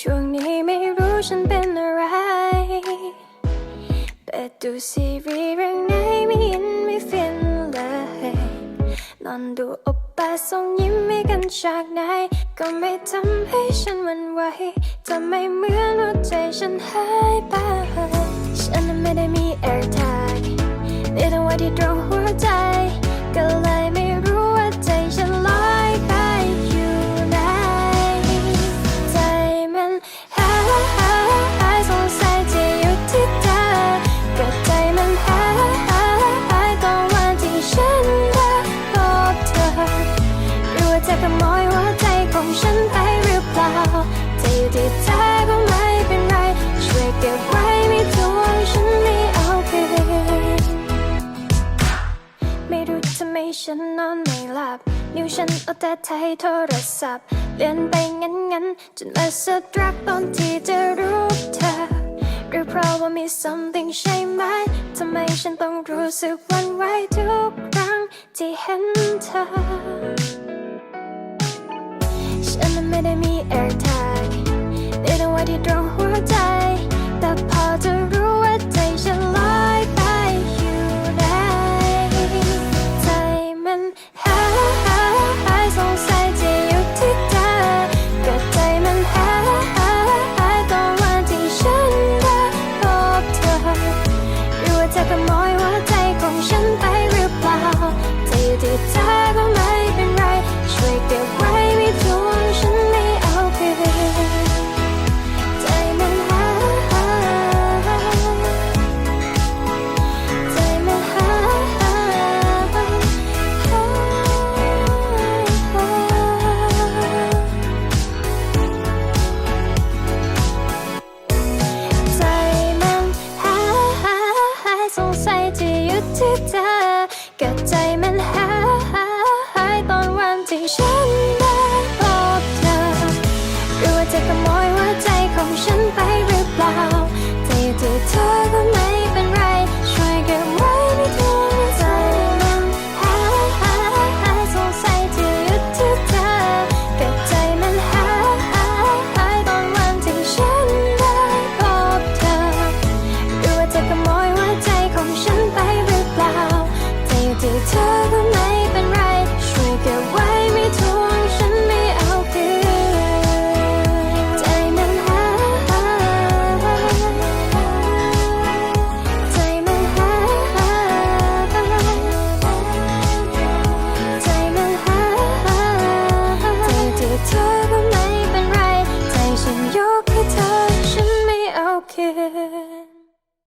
ช่วงนี้ไม่รู้ฉันเป็นอะไร แต่ดูซีรีส์เรื่องไหนไม่ยินไม่ฟินเลย นอนดูอบตาส่งยิ้มให้กันจากไหน ก็ไม่ทำให้ฉันหวั่นไหวจะไม่เหมือนหัวใจฉันหายไป ฉันไม่ได้มี air tag ไม่ต้องว่าที่ตรงหัว ฉันนอนไม่หลับ นิ้วฉันเอาแต่ไทยโทรศัพท์เลื่อนไปงั้นงั้นจนมาสะดรักตอนที่จะรู้เธอหรือเพราะว่ามี something ใช่ไหมทำไมฉันต้องรู้สึกวันไหวทุกครั้งที่เห็นเธอ ฉันไม่ได้มี AirTag มีแต่ว่าที่ตรงหัว 生 heaven